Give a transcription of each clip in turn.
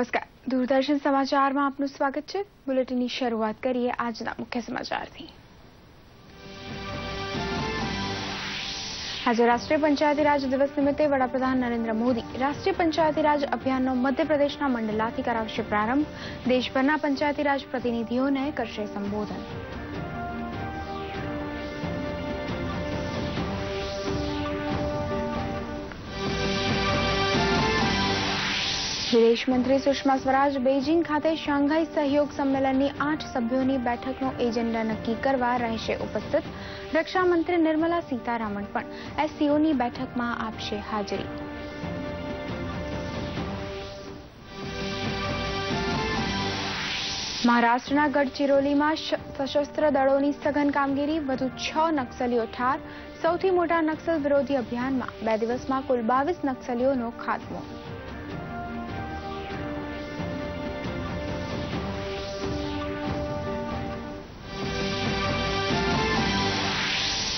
નમસ્કાર. દૂરદર્શન સમાચારમાં આપનું સ્વાગત છે. બુલેટિનની શરૂઆત કરીએ આજના મુખ્ય સમાચારથી. આજે રાષ્ટ્રીય પંચાયતી રાજ દિવસ નિમિત્તે વડાપ્રધાન નરેન્દ્ર મોદી રાષ્ટ્રીય પંચાયતી રાજ અભિયાનનો મધ્યપ્રદેશના મંડલાથી કરાવશે પ્રારંભ. દેશભરના પંચાયતી રાજ પ્રતિનિધિઓને કરશે સંબોધન. વિદેશ મંત્રી સુષ્મા સ્વરાજ બેઇજિંગ ખાતે શાંઘાઈ સહયોગ સંમેલનની આઠ સભ્યોની બેઠકનો એજન્ડા નક્કી કરવા રહેશે ઉપસ્થિત. રક્ષામંત્રી નિર્મલા સીતારામન પણ એસસીઓની બેઠકમાં આપશે હાજરી. મહારાષ્ટ્રના ગડચિરોલીમાં સશસ્ત્ર દળોની સઘન કામગીરી, વધુ છ નક્સલીઓ ઠાર. સૌથી મોટા નક્સલ વિરોધી અભિયાનમાં બે દિવસમાં કુલ બાવીસ નક્સલીઓનો ખાત્મો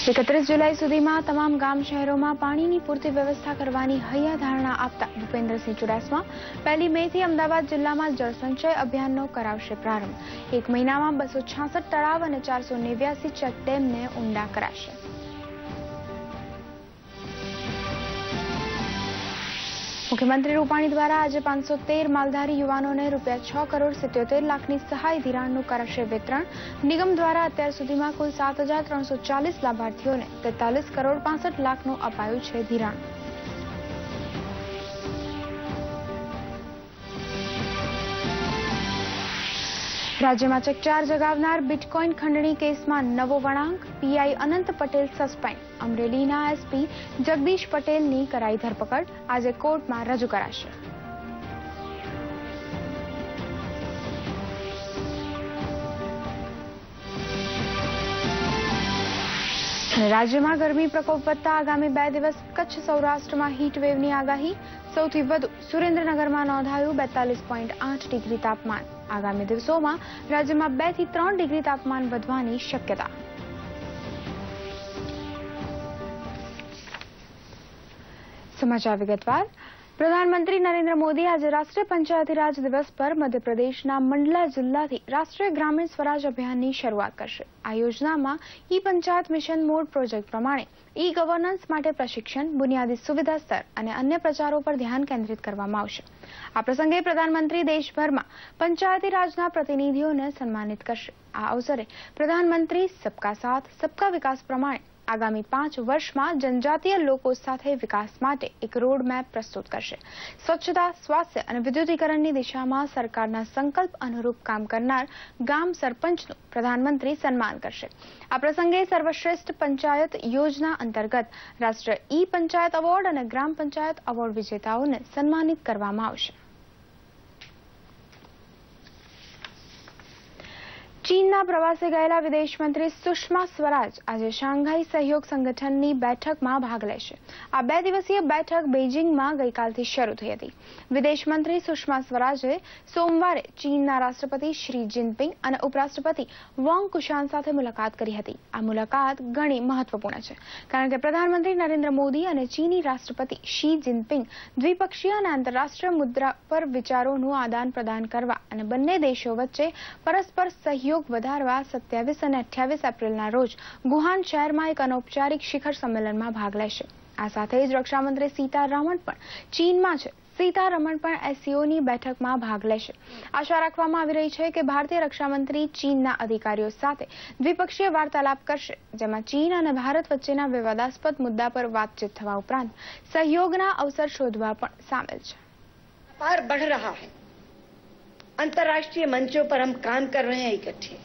એકત્રીસ જુલાઈ સુધીમાં તમામ ગામ શહેરોમાં પાણીની પૂરતી વ્યવસ્થા કરવાની હૈયા ધારણા આપતા ભૂપેન્દ્રસિંહ ચુડાસમા પહેલી મે થી અમદાવાદ જિલ્લામાં જળસંચય અભિયાનનો કરાવશે પ્રારંભ. એક મહિનામાં બસો તળાવ અને ચારસો નેવ્યાસી ચેકડેમને ઊંડા કરાશે. મુખ્યમંત્રી રૂપાણી દ્વારા આજે પાંચસો તેર માલધારી યુવાનોને રૂપિયા છ કરોડ સિત્યોતેર લાખની સહાય ધિરાણનું કરાશે વિતરણ. નિગમ દ્વારા અત્યાર સુધીમાં કુલ સાત લાભાર્થીઓને તેતાલીસ કરોડ પાસઠ લાખનું અપાયું છે ધિરાણ. રાજ્યમાં ચકચાર જગાવનાર બિટકોઇન ખંડણી કેસમાં નવો વળાંક, પીઆઈ અનંત પટેલ સસ્પેન્ડ. અમરેલીના એસપી જગદીશ પટેલની કરાઈ ધરપકડ આજે કોર્ટમાં રજૂ કરાશે. રાજ્યમાં ગરમી પ્રકોપ વધતા આગામી બે દિવસ કચ્છ સૌરાષ્ટ્રમાં હીટવેવની આગાહી. સૌથી વધુ સુરેન્દ્રનગરમાં નોંધાયું બેતાલીસ પોઈન્ટ આઠ ડિગ્રી તાપમાન. આગામી દિવસોમાં રાજ્યમાં બેથી ત્રણ ડિગ્રી તાપમાન વધવાની શક્યતા. સમાચાર વિગતવાર. પ્રધાનમંત્રી નરેન્દ્ર મોદી આજે રાષ્ટ્રીય પંચાયતી રાજ દિવસ પર મધ્યપ્રદેશના મંડલા જિલ્લાથી રાષ્ટ્રીય ગ્રામીણ સ્વરાજ અભિયાનની શરૂઆત કરશે. આ યોજનામાં E panchayat mission mode project પ્રમાણે ઈ ગવર્નન્સ માટે પ્રશિક્ષણ, બુનિયાદી સુવિધા સ્તર અને અન્ય પ્રચારો પર ધ્યાન કેન્દ્રિત કરવામાં આવશે. આ પ્રસંગે પ્રધાનમંત્રી દેશભરમાં પંચાયતી રાજના પ્રતિનિધિઓને સન્માનિત કરશે. આ અવસરે પ્રધાનમંત્રી સબકા સાથ, સબકા વિકાસ પ્રમાણે આગામી પાંચ વર્ષમાં જનજાતીય લોકો સાથે વિકાસ માટે એક રોડ મેપ પ્રસ્તુત કરશે. સ્વચ્છતા, સ્વાસ્થ્ય અને વિદ્યુતીકરણની દિશામાં સરકારના સંકલ્પ અનુરૂપ કામ કરનાર ગામ સરપંચનું પ્રધાનમંત્રી સન્માન કરશે. આ પ્રસંગે સર્વશ્રેષ્ઠ પંચાયત યોજના અંતર્ગત રાષ્ટ્રીય ઈ પંચાયત એવોર્ડ અને ગ્રામ પંચાયત એવોર્ડ વિજેતાઓને સન્માનિત કરવામાં આવશે. ચીનના પ્રવાસે ગયેલા વિદેશ મંત્રી સુષ્મા સ્વરાજ આજે શાંઘાઈ સહયોગ સંગઠનની બેઠકમાં ભાગ લેશે. આ બે દિવસીય બેઠક બેઇજિંગમાં ગઈકાલથી શરૂ થઈ હતી. વિદેશ સુષ્મા સ્વરાજે સોમવારે ચીનના રાષ્ટ્રપતિ શી જિનપિંગ અને ઉપરાષ્ટ્રપતિ વોંગ કુશાન સાથે મુલાકાત કરી હતી. આ મુલાકાત ઘણી મહત્વપૂર્ણ છે. કારણ કે પ્રધાનમંત્રી નરેન્દ્ર મોદી અને ચીની રાષ્ટ્રપતિ શી જિનપિંગ દ્વિપક્ષીય અને આંતરરાષ્ટ્રીય મુદ્રા પર વિચારોનું આદાન પ્રદાન કરવા અને બંને દેશો વચ્ચે પરસ્પર સહયોગ સહયોગ વધારવા સત્યાવીસ અને અઠ્યાવીસ એપ્રિલના રોજ ગુહાન શહેરમાં એક અનૌપચારિક શિખર સંમેલનમાં ભાગ લેશે. આ સાથે જ રક્ષામંત્રી સીતારામન પણ ચીનમાં છે. સીતારમણ પણ એસસીઓની બેઠકમાં ભાગ લેશે. આશા રાખવામાં આવી રહી છે કે ભારતીય રક્ષામંત્રી ચીનના અધિકારીઓ સાથે દ્વિપક્ષીય વાર્તાલાપ કરશે, જેમાં ચીન અને ભારત વચ્ચેના વિવાદાસ્પદ મુદ્દા પર વાતચીત થવા ઉપરાંત સહયોગના અવસર શોધવા પણ સામેલ છે. अंतर्राष्ट्रीय मंचों पर हम काम कर रहे हैं इकट्ठे।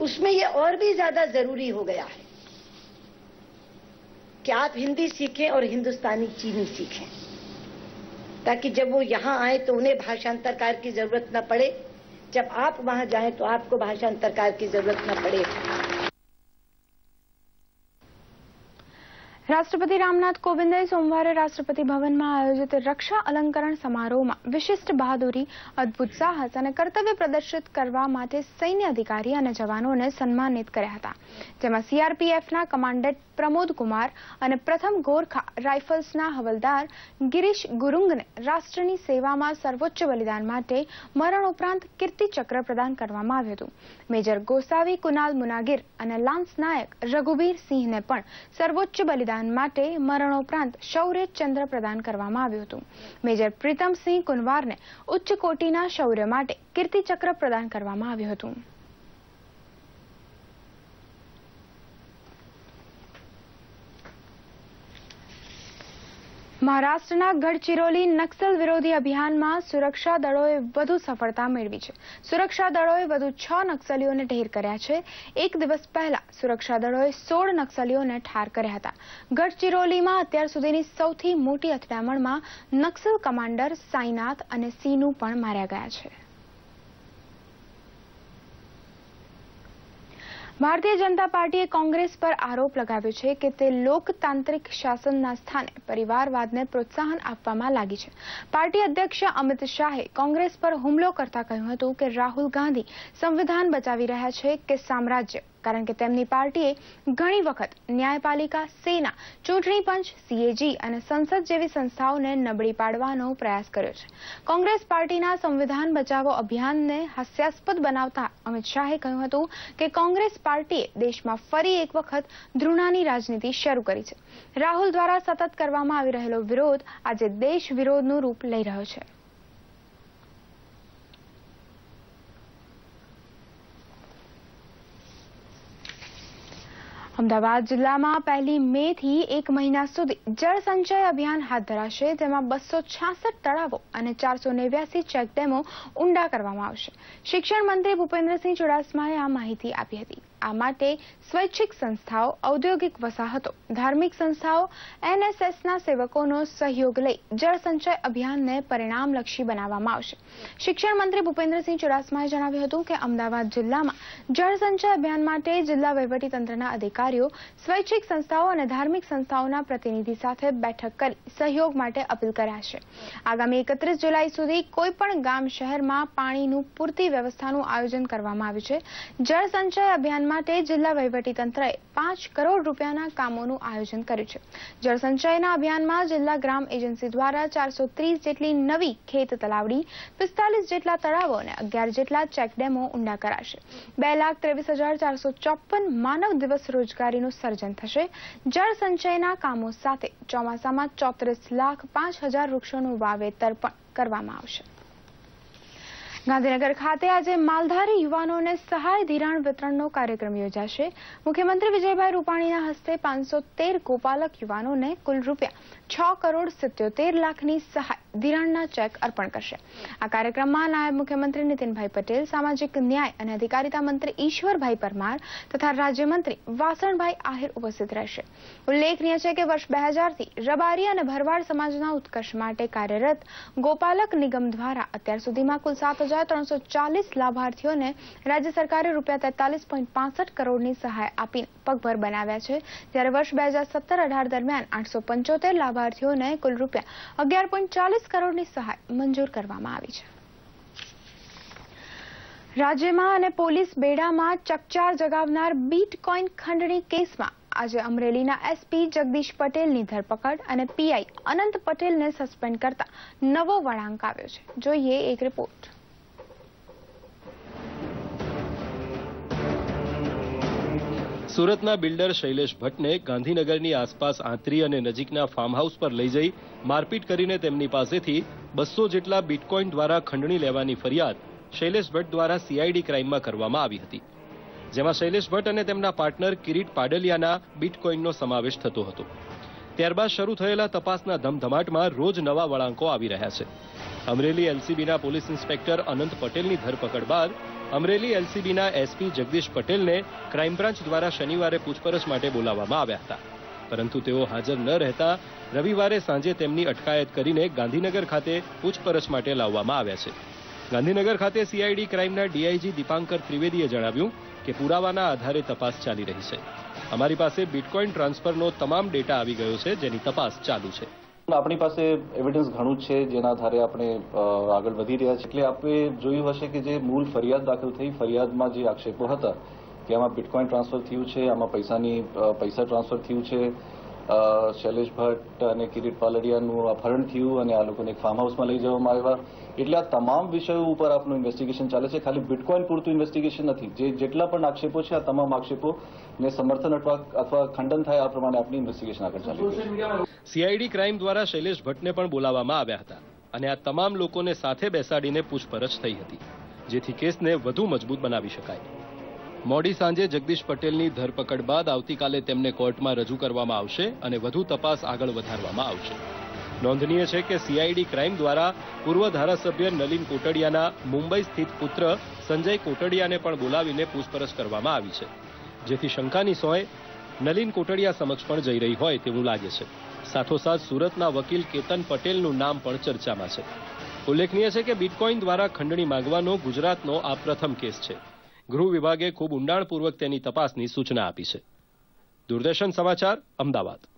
उसमें ये और भी ज़्यादा ज़रूरी हो गया है कि आप हिंदी सीखें और हिंदुस्तानी चीनी सीखें, ताकि जब वो यहाँ आए तो उन्हें भाषांतरकार की ज़रूरत न पड़े। जब आप वहाँ जाएँ तो आपको भाषांतरकार की ज़रूरत न पड़े। રાષ્ટ્રપતિ રામનાથ કોવિંદે સોમવારે રાષ્ટ્રપતિ ભવનમાં આયોજિત રક્ષા અલંકરણ સમારોહમાં વિશિષ્ટ બહાદુરી, અદ્ભુત સાહસ અને કર્તવ્ય પ્રદર્શિત કરવા માટે સૈન્ય અધિકારી અને જવાનોને સન્માનિત કર્યા હતા. જેમાં સીઆરપીએફના કમાન્ડન્ટ પ્રમોદ કુમાર અને પ્રથમ ગોરખા રાઇફલ્સના હવલદાર ગિરીશ ગુરુંગને રાષ્ટ્રની સેવામાં સર્વોચ્ચ બલિદાન માટે મરણોપરાંત કીર્તિ ચક્ર પ્રદાન કરવામાં આવ્યું હતું. મેજર ગોસાવી કુનાલ મુનાગીર અને લાન્સ નાયક રઘુબીર સિંહને પણ સર્વોચ્ચ બલિદાન માટે મરણોપરાંત શૌર્ય ચંદ્ર પ્રદાન કરવામાં આવ્યું હતું. મેજર પ્રીતમસિંહ કુનવારને ઉચ્ચ કોટીના શૌર્ય માટે કીર્તિચક્ર પ્રદાન કરવામાં આવ્યું હતું. મહારાષ્ટ્રના ગઢચિરોલી નક્સલ વિરોધી અભિયાનમાં સુરક્ષા દળોએ વધુ સફળતા મેળવી છે. સુરક્ષા દળોએ વધુ છ નક્સલીઓને ઢેર કર્યા છે. એક દિવસ પહેલા સુરક્ષા દળોએ સોળ નક્સલીઓને ઠાર કર્યા હતા. ગઢચિરોલીમાં અત્યાર સુધીની સૌથી મોટી અથડામણમાં નક્સલ કમાન્ડર સાઈનાથ અને સિંહનું પણ માર્યા ગયા છે. ભારતીય જનતા પાર્ટીએ કોંગ્રેસ પર આરોપ લગાવ્યો છે કે તે લોકતાંત્રિક શાસનના સ્થાને પરિવારવાદને પ્રોત્સાહન આપવામાં લાગી છે. પાર્ટી અધ્યક્ષ અમિત શાહે કોંગ્રેસ પર હુમલો કરતા કહ્યું હતું કે રાહુલ ગાંધી સંવિધાન બચાવી રહ્યા છે કે સામ્રાજ્ય. કારણ કે તેમની પાર્ટીએ ઘણી વખત ન્યાયપાલિકા, સેના, ચૂંટણી પંચ સીએજી અને સંસદ જેવી સંસ્થાઓને નબળી પાડવાનો પ્રયાસ કર્યો છે. કોંગ્રેસ પાર્ટીના સંવિધાન બચાવો અભિયાનને હાસ્યાસ્પદ બનાવતા અમિત શાહે કહ્યું હતું કે કોંગ્રેસ પાર્ટીએ દેશમાં ફરી એક વખત ધૃણાની રાજનીતિ શરૂ કરી છે. રાહુલ દ્વારા સતત કરવામાં આવી રહેલો વિરોધ આજે દેશ વિરોધનું રૂપ લઈ રહ્યો છે. અમદાવાદ જિલ્લામાં પહેલી મે થી એક મહિના સુધી જળ સંચય અભિયાન હાથ ધરાશે. જેમાં બસો છાસઠ તળાવો અને ચારસો નેવ્યાસી ચેકડેમો ઊંડા કરવામાં આવશે. શિક્ષણ મંત્રી ભૂપેન્દ્રસિંહ ચુડાસમાએ આ માહિતી આપી હતી. આ માટે સ્વૈચ્છિક સંસ્થાઓ, ઔદ્યોગિક વસાહતો, ધાર્મિક સંસ્થાઓ, એનએસએસના સેવકોનો સહયોગ લઈ જળ સંચય અભિયાનને પરિણામલક્ષી બનાવવામાં આવશે. શિક્ષણ મંત્રી ભૂપેન્દ્રસિંહ ચુડાસમાએ જણાવ્યું હતું કે અમદાવાદ જિલ્લામાં જળ સંચય અભિયાન માટે જિલ્લા વહીવટીતંત્રના અધિકારીઓ, સ્વૈચ્છિક સંસ્થાઓ અને ધાર્મિક સંસ્થાઓના પ્રતિનિધિ સાથે બેઠક કરી સહયોગ માટે અપીલ કર્યા છે આગામી એકત્રીસ જુલાઈ સુધી કોઈપણ ગામ શહેરમાં પાણીનું પૂરતી વ્યવસ્થાનું આયોજન કરવામાં આવ્યું છે. જળ સંચય અભિયાન માટે જિલ્લા વહીવટીતંત્રએ પાંચ કરોડ રૂપિયાના કામોનું આયોજન કર્યું છે. જળસંચયના અભિયાનમાં જિલ્લા ગ્રામ એજન્સી દ્વારા ચારસો જેટલી નવી ખેત તલાવડી, પિસ્તાલીસ જેટલા તળાવો અને અગિયાર જેટલા ચેકડેમો ઊંડા કરાશે. બે લાખ ત્રેવીસ હજાર ચારસો ચોપન માનવ દિવસ રોજગારીનું સર્જન થશે. જળસંચયના કામો સાથે ચોમાસામાં ચોત્રીસ લાખ પાંચ હજાર વૃક્ષોનું વાવેતર પણ કરવામાં આવશે. ગાંધીનગર ખાતે આજે માલધારી યુવાનોને સહાય ધિરાણ વિતરણનો કાર્યક્રમ યોજાશે. મુખ્યમંત્રી વિજયભાઈ રૂપાણીના હસ્તે પાંચસો તેર ગોપાલક યુવાનોને કુલ રૂપિયા છ કરોડ સિત્યોતેર લાખની સહાય ધિરાણના ચેક અર્પણ કરશે. આ કાર્યક્રમમાં નાયબ મુખ્યમંત્રી નીતિનભાઈ પટેલ, સામાજિક ન્યાય અને અધિકારિતા મંત્રી ઈશ્વરભાઈ પરમાર તથા રાજ્યમંત્રી વાસણભાઈ આહિર ઉપસ્થિત રહેશે. ઉલ્લેખનીય છે કે વર્ષ બે હજારથી રબારી અને ભરવાડ સમાજના ઉત્કર્ષ માટે કાર્યરત ગોપાલક નિગમ દ્વારા અત્યાર સુધીમાં કુલ સાત હજાર ત્રણસો ચાલીસ લાભાર્થીઓને રાજ્ય સરકારે રૂપિયા તેતાલીસ પોઈન્ટ પાસઠ કરોડની સહાય આપીને પગભર બનાવ્યા છે. ત્યારે વર્ષ બે હજાર સત્તર અઢાર દરમિયાન આઠસો પંચોતેર લાભાર્થીઓને કુલ રૂપિયા અગિયાર પોઈન્ટ ચાલીસ કરોડની સહાય મંજૂર કરવામાં આવી છે. રાજ્યમાં અને પોલીસ બેડામાં ચકચાર જગાવનાર બીટકોઇન ખંડણી કેસમાં આજે અમરેલીના એસપી જગદીશ પટેલની ધરપકડ અને પીઆઈ અનંત પટેલને સસ્પેન્ડ કરતા નવો વળાંક આવ્યો છે. જોઈએ એક રિપોર્ટ. સુરતના બિલ્ડર શૈલેષ ભટ્ટને ગાંધીનગરની આસપાસ આંતરી અને નજીકના ફાર્મ હાઉસ પર લઈ જઈ મારપીટ કરીને તેમની પાસેથી બસો જેટલા બિટકોઇન દ્વારા ખંડણી લેવાની ફરિયાદ શૈલેષ ભટ્ટ દ્વારા સીઆઈડી ક્રાઇમમાં કરવામાં આવી હતી. જેમાં શૈલેષ ભટ્ટ અને તેમના પાર્ટનર કિરીટ પાડલિયાના બિટકોઇનનો સમાવેશ થતો હતો. ત્યારબાદ શરૂ થયેલા તપાસના ધમધમાટમાં રોજ નવા વળાંકો આવી રહ્યા છે. અમરેલી એલસીબીના પોલીસ ઇન્સ્પેક્ટર અનંત પટેલની ધરપકડ બાદ અમરેલી એલસીબીના એસપી જગદીશ પટેલને ક્રાઇમ બ્રાન્ચ દ્વારા શનિવારે પૂછપરછ માટે બોલાવવામાં આવ્યા હતા. પરંતુ તેઓ હાજર ન રહેતા રવિવારે સાંજે તેમની અટકાયત કરીને ગાંધીનગર ખાતે પૂછપરછ માટે લાવવામાં આવ્યા છે. ગાંધીનગર ખાતે સીઆઈડી ક્રાઇમના ડીઆઈજી દીપાંકર ત્રિવેદીએ જણાવ્યું કે પુરાવાના આધારે તપાસ ચાલી રહી છે. અમારી પાસે બિટકોઇન ટ્રાન્સફરનો તમામ ડેટા આવી ગયો છે જેની તપાસ ચાલુ છે. આપણી પાસે એવિડન્સ ઘણું છે, જેના આધારે આપણે આગળ વધી રહ્યા છીએ. એટલે આપણે જોયું હશે કે જે મૂળ ફરિયાદ દાખલ થઈ, ફરિયાદમાં જે આક્ષેપો હતા કે આમાં બિટકોઇન ટ્રાન્સફર થયું છે, આમાં પૈસાની પૈસા ટ્રાન્સફર થયું છે શૈલેષ ભટ્ટ અને કિરીટ પાલડિયાનું અપહરણ થયું અને આ લોકોને એક ફાર્મ હાઉસમાં લઈ જવામાં આવ્યા. એટલે આ તમામ વિષયો ઉપર આપનું ઇન્વેસ્ટિગેશન ચાલે છે. ખાલી બિટકોઇન પૂરતું ઇન્વેસ્ટિગેશન નથી. જે જેટલા પણ આક્ષેપો છે, આ તમામ આક્ષેપોને સમર્થન અથવા ખંડન થાય આ પ્રમાણે આપની ઇન્વેસ્ટિગેશન આગળ ચાલી છે. સીઆઈડી ક્રાઇમ દ્વારા શૈલેષ ભટ્ટને પણ બોલાવવામાં આવ્યા હતા અને આ તમામ લોકોને સાથે બેસાડીને પૂછપરછ થઈ હતી, જેથી કેસને વધુ મજબૂત બનાવી શકાય. મોડી સાંજે જગદીશ પટેલની ધરપકડ બાદ આવતીકાલે તેમને કોર્ટમાં રજૂ કરવામાં આવશે અને વધુ તપાસ આગળ વધારવામાં આવશે. નોંધનીય છે કે સીઆઈડી ક્રાઇમ દ્વારા પૂર્વ ધારાસભ્ય નલિન કોટડિયાના મુંબઈ સ્થિત પુત્ર સંજય કોટડિયાને પણ બોલાવીને પૂછપરછ કરવામાં આવી છે. જેથી શંકાની સોય નલિન કોટડિયા સમક્ષ પણ જઈ રહી હોય તેવું લાગે છે. સાથોસાથ સુરતના વકીલ કેતન પટેલનું નામ પણ ચર્ચામાં છે. ઉલ્લેખનીય છે કે બિટકોઇન દ્વારા ખંડણી માંગવાનો ગુજરાતનો આ પ્રથમ કેસ છે. ગૃહ વિભાગે ખૂબ ઊંડાણપૂર્વક તેની તપાસની સૂચના આપી છે. દૂરદર્શન સમાચાર અમદાવાદ.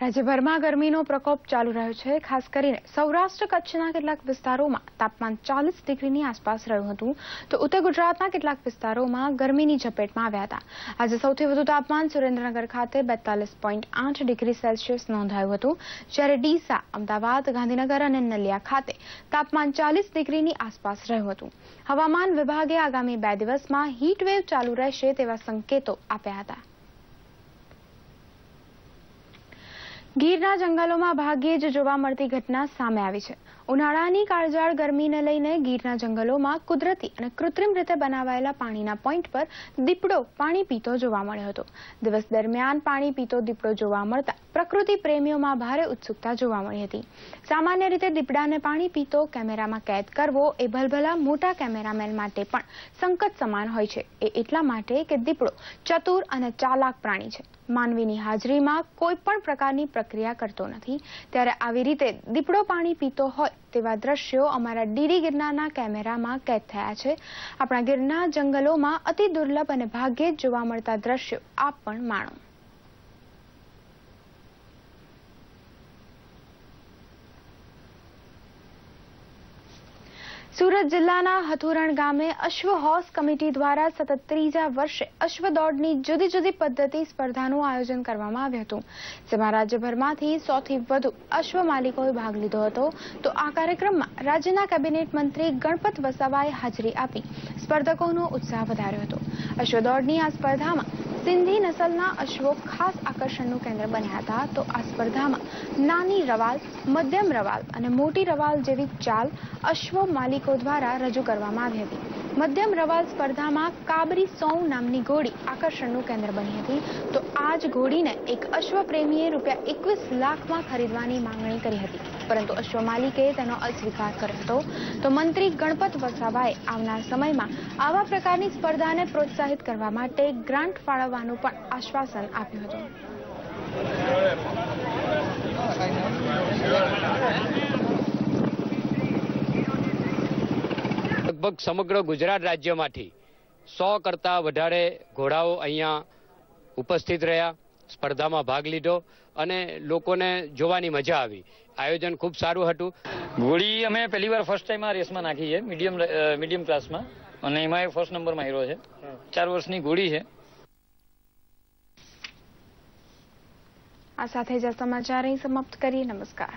રાજ્યભરમાં ગરમીનો પ્રકોપ ચાલુ રહ્યો છે. ખાસ કરીને સૌરાષ્ટ્ર કચ્છના કેટલાક વિસ્તારોમાં તાપમાન ચાલીસ ડિગ્રીની આસપાસ રહ્યું હતું. તો ઉત્તર ગુજરાતના કેટલાક વિસ્તારોમાં ગરમીની ઝપેટમાં આવ્યા હતા. આજે સૌથી વધુ તાપમાન સુરેન્દ્રનગર ખાતે બેતાલીસ ડિગ્રી સેલ્સિયસ નોંધાયું હતું. જ્યારે ડીસા, અમદાવાદ, ગાંધીનગર અને નલિયા ખાતે તાપમાન ચાલીસ ડિગ્રીની આસપાસ રહ્યું હતું. હવામાન વિભાગે આગામી બે દિવસમાં હીટવેવ ચાલુ રહેશે તેવા સંકેતો આપ્યા હતા. ગીરના જંગલોમાં ભાગ્યે જ જોવા મળતી ઘટના સામે આવી છે. ઉનાળાની કાળજાળ ગરમીને લઈને ગીરના જંગલોમાં કુદરતી અને કૃત્રિમ રીતે બનાવાયેલા પાણીના પોઈન્ટ પર દીપડો પાણી પીતો જોવા મળ્યો હતો. દિવસ દરમિયાન પાણી પીતો દીપડો જોવા મળતા પ્રકૃતિ પ્રેમીઓમાં ભારે ઉત્સુકતા જોવા મળી હતી. સામાન્ય રીતે દીપડાને પાણી પીતો કેમેરામાં કેદ કરવો એ ભલભલા મોટા કેમેરામેન માટે પણ સંકટ સમાન હોય છે. એ એટલા માટે કે દીપડો ચતુર અને ચાલાક પ્રાણી છે. માનવીની હાજરીમાં કોઈ પણ પ્રકારની પ્રક્રિયા કરતો નથી. ત્યારે આવી રીતે દીપડો પાણી પીતો હોય તેવા દ્રશ્યો અમારા ડીડી ગિરનારના કેમેરામાં કેદ થયા છે. આપણા ગિરના જંગલોમાં અતિ દુર્લભ અને ભાગ્યે જ જોવા મળતા દ્રશ્યો આપ પણ માણો. સુરત જિલ્લાના હથુરણ ગામે અશ્વ હોર્સ કમિટી દ્વારા સતત ત્રીજા વર્ષે અશ્વ દોડની જુદી જુદી પદ્ધતિ સ્પર્ધાનું આયોજન કરવામાં આવ્યું હતું. જેમાં રાજ્યભરમાંથી સૌથી વધુ અશ્વ માલિકોએ ભાગ લીધો હતો. તો આ કાર્યક્રમમાં રાજ્યના કેબિનેટ મંત્રી ગણપત વસાવાએ હાજરી આપી. સ્પર્ધકોનો ઉત્સાહ વધાર્યો હતો. અશ્વ દોડની આ સ્પર્ધામાં સિંધી નસલના અશ્વો ખાસ આકર્ષણનું કેન્દ્ર બન્યા હતા, તો આ સ્પર્ધામાં નાની રવાલ, મધ્યમ રવાલ અને મોટી રવાલ જેવી ચાલ અશ્વ માલિકો દ્વારા રજૂ કરવામાં આવી હતી. મધ્યમ રવાલ સ્પર્ધામાં કાબરી સૌ નામની ઘોડી આકર્ષણનું કેન્દ્ર બની હતી. તો આ જ ઘોડીને એક અશ્વ પ્રેમીએ રૂપિયા એકવીસ લાખમાં ખરીદવાની માંગણી કરી હતી. પરંતુ અશ્વ માલિકે તેનો અસ્વીકાર કર્યો હતો. તો મંત્રી ગણપત વસાવાએ આવનાર સમયમાં આવા પ્રકારની સ્પર્ધાને પ્રોત્સાહિત કરવા માટે ગ્રાન્ટ ફાળવવાનું પણ આશ્વાસન આપ્યું હતું. લગભગ સમગ્ર ગુજરાત રાજ્યમાંથી સો કરતાં વધારે ઘોડાઓ અહીંયા ઉપસ્થિત રહ્યા સ્પર્ધામાં ભાગ લીધો અને લોકોને જોવાની મજા આવી. આયોજન ખૂબ સારું હતું. ઘોડી અમે પહેલી વાર ફર્સ્ટ ટાઈમ આ રેસમાં નાખી છે મીડિયમ મીડિયમ ક્લાસમાં અને એમાં એ ફર્સ્ટ નંબરમાં હીરો છે. ચાર વર્ષની ઘોડી છે. આ સાથે જ આ સમાચાર અહીં સમાપ્ત કરીએ. નમસ્કાર.